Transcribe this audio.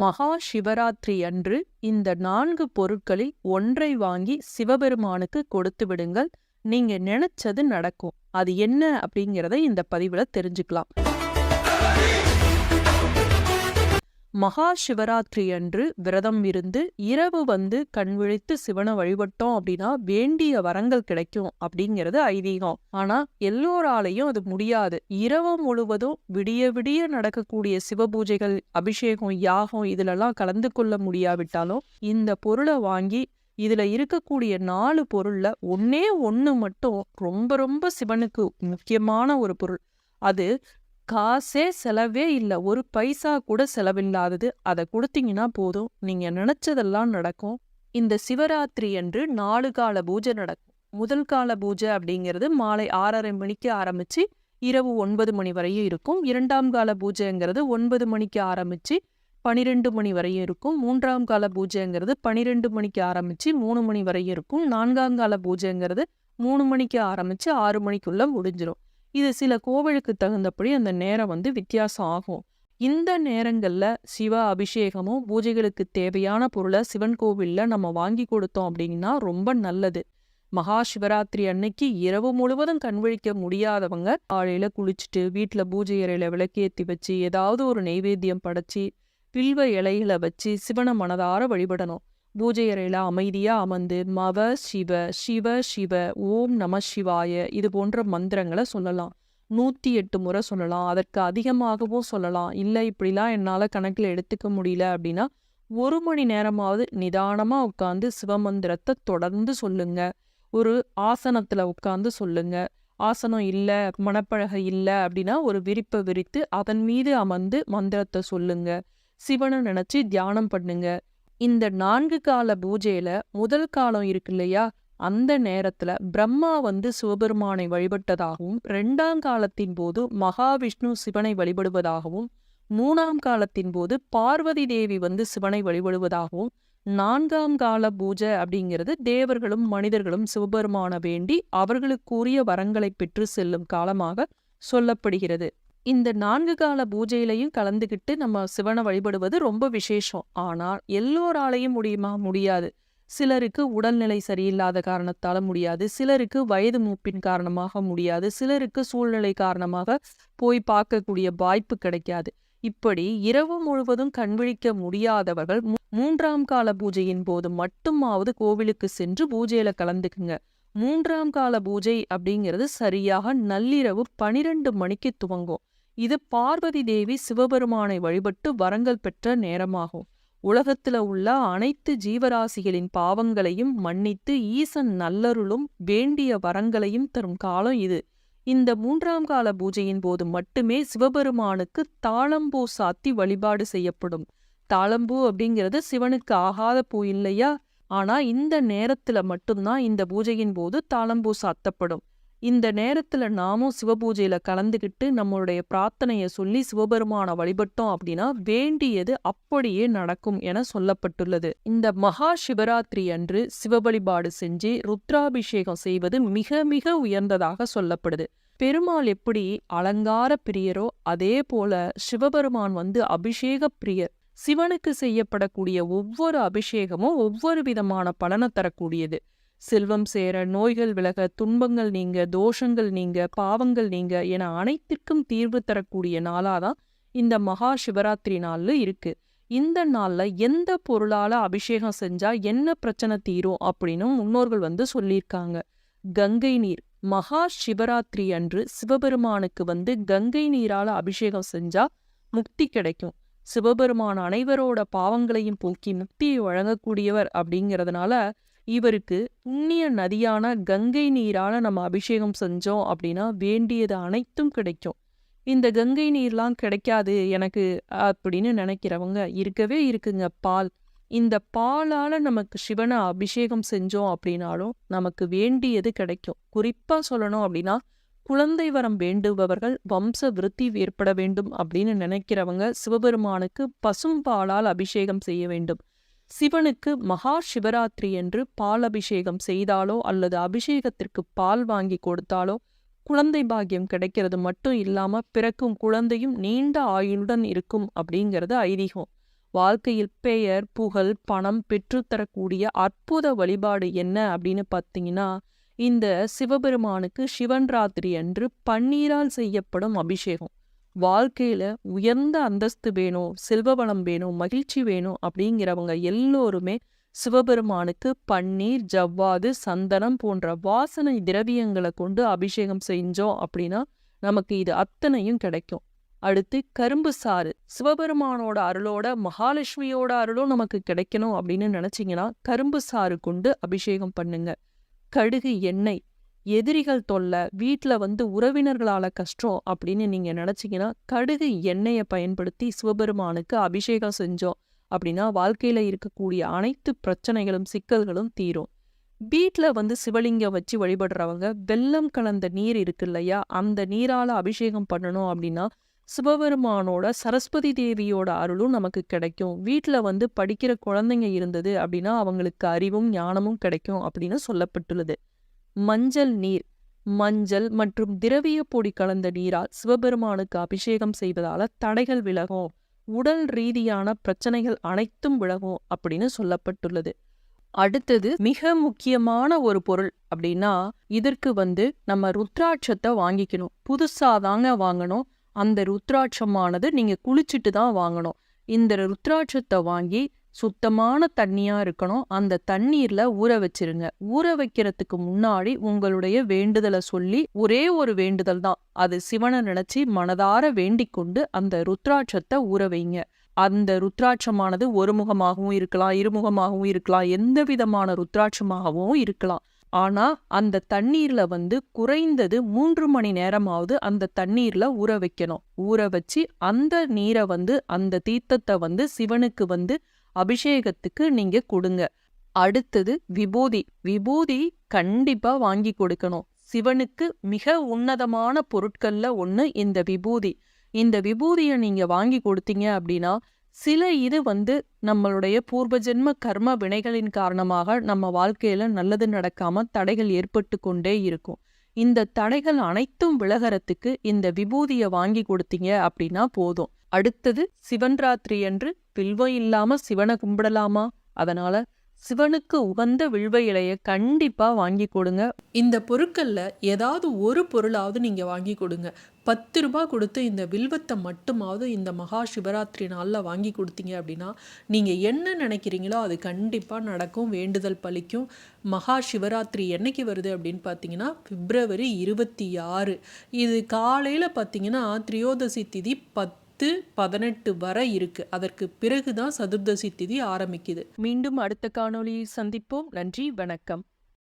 மகா சிவராத்திரி அன்று இந்த நான்கு பொருட்களில் ஒன்றை வாங்கி சிவபெருமானுக்கு கொடுத்து விடுங்கள். நீங்க நினைச்சது நடக்கும். அது என்ன அப்படிங்கிறத இந்த பதிவுல தெரிஞ்சுக்கலாம். மகா சிவராத்திரி அன்று விரதம் இருந்து இரவு வந்து கண் விழித்து சிவனை வழிபட்டோம் அப்படின்னா வேண்டிய வரங்கள் கிடைக்கும் அப்படிங்கிறது ஐதீகம். ஆனா எல்லோராலையும் அது முடியாது. இரவு முழுவதும் விடிய விடிய நடக்கக்கூடிய சிவ பூஜைகள் அபிஷேகம் யாகம் இதுலெல்லாம் கலந்து கொள்ள முடியாவிட்டாலும் இந்த பொருளை வாங்கி இதுல இருக்கக்கூடிய நாலு பொருள்ல ஒன்னே ஒன்று மட்டும் ரொம்ப ரொம்ப சிவனுக்கு முக்கியமான ஒரு பொருள். அது காசே செலவே இல்ல. ஒரு பைசா கூட செலவில்லாதது. அதை கொடுத்தீங்கன்னா போதும். நீங்க நினைச்சதெல்லாம் நடக்கும். இந்த சிவராத்திரி அன்று நாலு கால பூஜை நடக்கும். முதல் கால பூஜை அப்படிங்கிறது மாலை ஆறரை மணிக்கு ஆரம்பிச்சு இரவு ஒன்பது மணி வரையும் இருக்கும். இரண்டாம் கால பூஜைங்கிறது ஒன்பது மணிக்கு ஆரம்பிச்சு பனிரெண்டு மணி வரையும் இருக்கும். மூன்றாம் கால பூஜைங்கிறது பனிரெண்டு மணிக்கு ஆரம்பிச்சு மூணு மணி வரையும் இருக்கும். நான்காம் கால பூஜைங்கிறது மூணு மணிக்கு ஆரம்பிச்சு ஆறு மணிக்குள்ள முடிஞ்சிரும். இது சில கோவிலுக்கு தகுந்தபடி அந்த நேரம் வந்து வித்தியாசம் ஆகும். இந்த நேரங்கள்ல சிவ அபிஷேகமும் பூஜைகளுக்கு தேவையான பொருளை சிவன் கோவில்ல நம்ம வாங்கி கொடுத்தோம் அப்படின்னா ரொம்ப நல்லது. மகா சிவராத்திரி அன்னைக்கு இரவு முழுவதும் கண்விழிக்க முடியாதவங்க காலையில் குளிச்சுட்டு வீட்டில் பூஜை அறையில் விளக்கேத்தி வச்சு ஏதாவது ஒரு நெய்வேத்தியம் படைச்சு பில்வ இலைகளை வச்சு சிவனை மனதார வழிபடணும். பூஜை அறையில அமைதியா அமர்ந்து மவ சிவ சிவ சிவ ஓம் நம சிவாய இது போன்ற மந்திரங்களை சொல்லலாம். நூத்தி எட்டு முறை சொல்லலாம். அதற்கு அதிகமாகவும் சொல்லலாம். இல்லை இப்படிலாம் என்னால கணக்குல எடுத்துக்க முடியல அப்படின்னா ஒரு மணி நேரமாவது நிதானமா உட்காந்து சிவமந்திரத்தை தொடர்ந்து சொல்லுங்க. ஒரு ஆசனத்துல உட்காந்து சொல்லுங்க. ஆசனம் இல்ல மனப்பழகை இல்ல அப்படின்னா ஒரு விரிப்பை விரித்து அதன் மீது அமர்ந்து மந்திரத்தை சொல்லுங்க. சிவனை நினைச்சு தியானம் பண்ணுங்க. இந்த நான்கு கால பூஜையில முதல் காலம் இருக்கு இல்லையா? அந்த நேரத்துல பிரம்மா வந்து சிவபெருமானை வழிபட்டதாகவும் ரெண்டாம் காலத்தின் போது மகாவிஷ்ணு சிவனை வழிபடுவதாகவும் மூணாம் காலத்தின் போது பார்வதி தேவி வந்து சிவனை வழிபடுவதாகவும் நான்காம் கால பூஜை அப்படிங்கிறது தேவர்களும் மனிதர்களும் சிவபெருமான வேண்டி அவர்களுக்குரிய வரங்களை பெற்று செல்லும் காலமாக சொல்லப்படுகிறது. இந்த நான்கு கால பூஜையிலையும் கலந்துக்கிட்டு நம்ம சிவனை வழிபடுவது ரொம்ப விசேஷம். ஆனால் எல்லோராலையும் முடியுமா? முடியாது. சிலருக்கு உடல்நிலை சரியில்லாத காரணத்தால முடியாது. சிலருக்கு வயது மூப்பின் காரணமாக முடியாது. சிலருக்கு சூழ்நிலை காரணமாக போய் பார்க்கக்கூடிய வாய்ப்பு கிடைக்காது. இப்படி இரவு முழுவதும் கண்விழிக்க முடியாதவர்கள் மூன்றாம் கால பூஜையின் போது மட்டுமாவது கோவிலுக்கு சென்று பூஜையில கலந்துக்குங்க. மூன்றாம் கால பூஜை அப்படிங்கிறது சரியாக நள்ளிரவு பனிரெண்டு மணிக்கு துவங்கும். இது பார்வதி தேவி சிவபெருமானை வழிபட்டு வரங்கள் பெற்ற நேரமாகும். உலகத்துல உள்ள அனைத்து ஜீவராசிகளின் பாவங்களையும் மன்னித்து ஈசன் நல்லருளும் வேண்டிய வரங்களையும் தரும் காலம் இது. இந்த மூன்றாம் கால பூஜையின் போது மட்டுமே சிவபெருமானுக்கு தாளம்பூ சாத்தி வழிபாடு செய்யப்படும். தாளம்பூ அப்படிங்கிறது சிவனுக்கு ஆகாத பூ இல்லையா? ஆனா இந்த நேரத்துல மட்டும்தான் இந்த பூஜையின் போது தாளம்பூ சாத்தப்படும். இந்த நேரத்துல நாமும் சிவபூஜையில் கலந்துகிட்டு நம்மளுடைய பிரார்த்தனைய சொல்லி சிவபெருமான வழிபட்டோம் அப்படின்னா வேண்டியது அப்படியே நடக்கும் என சொல்லப்பட்டுள்ளது. இந்த மகா சிவராத்திரி அன்று சிவ வழிபாடு செஞ்சு ருத்ராபிஷேகம் செய்வது மிக மிக உயர்ந்ததாக சொல்லப்படுது. பெருமாள் எப்படி அலங்கார பிரியரோ அதே போல சிவபெருமான் வந்து அபிஷேக பிரியர். சிவனுக்கு செய்யப்படக்கூடிய ஒவ்வொரு அபிஷேகமும் ஒவ்வொரு விதமான பலனை தரக்கூடியது. செல்வம் சேர நோய்கள் விலக துன்பங்கள் நீங்க தோஷங்கள் நீங்க பாவங்கள் நீங்க என அனைத்திற்கும் தீர்வு தரக்கூடிய நாளாதான் இந்த மகா சிவராத்திரி நாள்ல இருக்கு. இந்த நாள்ல எந்த பொருளால அபிஷேகம் செஞ்சா என்ன பிரச்சனை தீரும் அப்படின்னு முன்னோர்கள் வந்து சொல்லியிருக்காங்க. கங்கை நீர் மகா சிவராத்திரி அன்று சிவபெருமானுக்கு வந்து கங்கை நீரால அபிஷேகம் செஞ்சா முக்தி கிடைக்கும். சிவபெருமான் அனைவரோட பாவங்களையும் போக்கி முக்தியை வழங்கக்கூடியவர் அப்படிங்கிறதுனால இவருக்கு புண்ணிய நதியான கங்கை நீரால நம்ம அபிஷேகம் செஞ்சோம் அப்படின்னா வேண்டியது அனைத்தும் கிடைக்கும். இந்த கங்கை நீர்லாம் கிடைக்காது எனக்கு அப்படின்னு நினைக்கிறவங்க இருக்கவே இருக்குங்க பால். இந்த பாலால நமக்கு சிவனை அபிஷேகம் செஞ்சோம் அப்படின்னாலும் நமக்கு வேண்டியது கிடைக்கும். குறிப்பா சொல்லணும் அப்படின்னா குழந்தை வரம் வேண்டுபவர்கள் வம்ச விருத்தி ஏற்பட வேண்டும் அப்படின்னு நினைக்கிறவங்க சிவபெருமானுக்கு பசும் பாலால் அபிஷேகம் செய்ய வேண்டும். சிவனுக்கு மகா சிவராத்திரி என்று பால் அபிஷேகம் செய்தாலோ அல்லது அபிஷேகத்திற்கு பால் வாங்கி கொடுத்தாலோ குழந்தை பாக்கியம் கிடைக்கிறது மட்டும் இல்லாம பிறக்கும் குழந்தையும் நீண்ட ஆயுளுடன் இருக்கும் அப்படிங்கிறது ஐதீகம். வாழ்க்கையில் பெயர் புகழ் பணம் பெற்றுத்தரக்கூடிய அற்புத வழிபாடு என்ன அப்படின்னு பார்த்தீங்கன்னா இந்த சிவபெருமானுக்கு சிவன் ராத்திரி அன்று பன்னீரால் செய்யப்படும் அபிஷேகம். வாழ்க்கையில் உயர்ந்த அந்தஸ்து வேணும் செல்வவளம் வேணும் மகிழ்ச்சி வேணும் அப்படிங்கிறவங்க எல்லோருமே சிவபெருமானுக்கு பன்னீர் ஜவ்வாது சந்தனம் போன்ற வாசனை திரவியங்களை கொண்டு அபிஷேகம் செஞ்சோம் அப்படின்னா நமக்கு இது அத்தனையும் கிடைக்கும். அடுத்து கரும்பு சாறு. சிவபெருமானோட அருளோட மகாலட்சுமியோட அருளும் நமக்கு கிடைக்கணும் அப்படின்னு நினைச்சீங்கன்னா கரும்பு சாறு கொண்டு அபிஷேகம் பண்ணுங்க. கடுகு எண்ணெய் எதிரிகள் தொல்லை வீட்டில் வந்து உறவினர்களால கஷ்டம் அப்படின்னு நீங்க நினைச்சீங்கன்னா கடுகு எண்ணெயை பயன்படுத்தி சிவபெருமானுக்கு அபிஷேகம் செஞ்சோம் அப்படின்னா வாழ்க்கையில இருக்கக்கூடிய அனைத்து பிரச்சனைகளும் சிக்கல்களும் தீரும். வீட்டில் வந்து சிவலிங்கம் வச்சு வழிபடுறவங்க வெல்லம் கலந்த நீர் இருக்கு இல்லையா அந்த நீரால அபிஷேகம் பண்ணணும் அப்படின்னா சிவபெருமானோட சரஸ்வதி தேவியோட அருளும் நமக்கு கிடைக்கும். வீட்டில் வந்து படிக்கிற குழந்தைங்க இருந்தது அப்படின்னா அவங்களுக்கு அறிவும் ஞானமும் கிடைக்கும் அப்படின்னு சொல்லப்பட்டுள்ளது. மஞ்சள் நீர். மஞ்சள் மற்றும் திரவிய பொடி கலந்த நீரால் சிவபெருமானுக்கு அபிஷேகம் செய்வதால தடைகள் விலகும். உடல் ரீதியான பிரச்சனைகள் அனைத்தும் விலகும் அப்படின்னு சொல்லப்பட்டுள்ளது. அடுத்தது மிக முக்கியமான ஒரு பொருள் அப்படின்னா இதற்கு வந்து நம்ம ருத்ராட்சத்தை வாங்கிக்கணும். புதுசாக தாங்க வாங்கணும். அந்த ருத்ராட்சமானது நீங்க குளிச்சுட்டு தான் வாங்கணும். இந்த ருத்ராட்சத்தை வாங்கி சுத்தமான தண்ணியா இருக்கணும். அந்த தண்ணீர்ல ஊற வச்சிருங்க. ஊற வைக்கிறதுக்கு முன்னாடி உங்களுடைய வேண்டுதலை சொல்லி ஒரே ஒரு வேண்டுதல் தான். அது சிவனை நினைச்சு மனதார வேண்டிக்கொண்டு அந்த ருத்ராட்சத்தை ஊற வைங்க. அந்த ருத்ராட்சமானது ஒருமுகமாகவும் இருக்கலாம் இருமுகமாகவும் இருக்கலாம் எந்த விதமான ருத்ராட்சமாகவும் இருக்கலாம். ஆனா அந்த தண்ணீர்ல வந்து குறைந்தது மூன்று மணி நேரமாவது அந்த தண்ணீர்ல ஊற வைக்கணும். ஊற வச்சு அந்த நீரை வந்து அந்த தீர்த்தத்தை வந்து சிவனுக்கு வந்து அபிஷேகத்துக்கு நீங்க கொடுங்க. அடுத்தது விபூதி. விபூதி கண்டிப்பா வாங்கி கொடுக்கணும். சிவனுக்கு மிக உன்னதமான பொருட்கள்ல ஒன்று இந்த விபூதி. இந்த விபூதியை நீங்க வாங்கி கொடுத்தீங்க அப்படின்னா சில இது வந்து நம்மளுடைய பூர்வ ஜென்ம கர்ம வினைகளின் காரணமாக நம்ம வாழ்க்கையில நல்லது நடக்காம தடைகள் ஏற்பட்டு கொண்டே இருக்கும். இந்த தடைகள் அனைத்தும் விலகறதுக்கு இந்த விபூதியை வாங்கி கொடுத்தீங்க அப்படின்னா போதும். அடுத்தது சிவன் ராத்திரி அன்று வில்வம் இல்லாம சிவனை கும்பிடலாமா? அதனால சிவனுக்கு உகந்த வில்வ இலையை கண்டிப்பாக வாங்கி கொடுங்க. இந்த பொருட்களில் ஏதாவது ஒரு பொருளாவது நீங்கள் வாங்கி கொடுங்க. பத்து ரூபாய் கொடுத்து இந்த வில்வத்தை மட்டுமாவது இந்த மகா சிவராத்திரி நாளில் வாங்கி கொடுத்தீங்க அப்படின்னா நீங்கள் என்ன நினைக்கிறீங்களோ அது கண்டிப்பாக நடக்கும் வேண்டுதல் பலிக்கும். மகா சிவராத்திரி என்னைக்கு வருது அப்படின்னு பார்த்தீங்கன்னா பிப்ரவரி இருபத்தி ஆறு. இது காலையில் பார்த்தீங்கன்னா திரியோதசி திதி பத்து பத்து பதினெட்டு வரை இருக்கு. அதற்கு பிறகுதான் சதுர்தசி திதி ஆரம்பிக்குது. மீண்டும் அடுத்த காணொளியை சந்திப்போம். நன்றி வணக்கம்.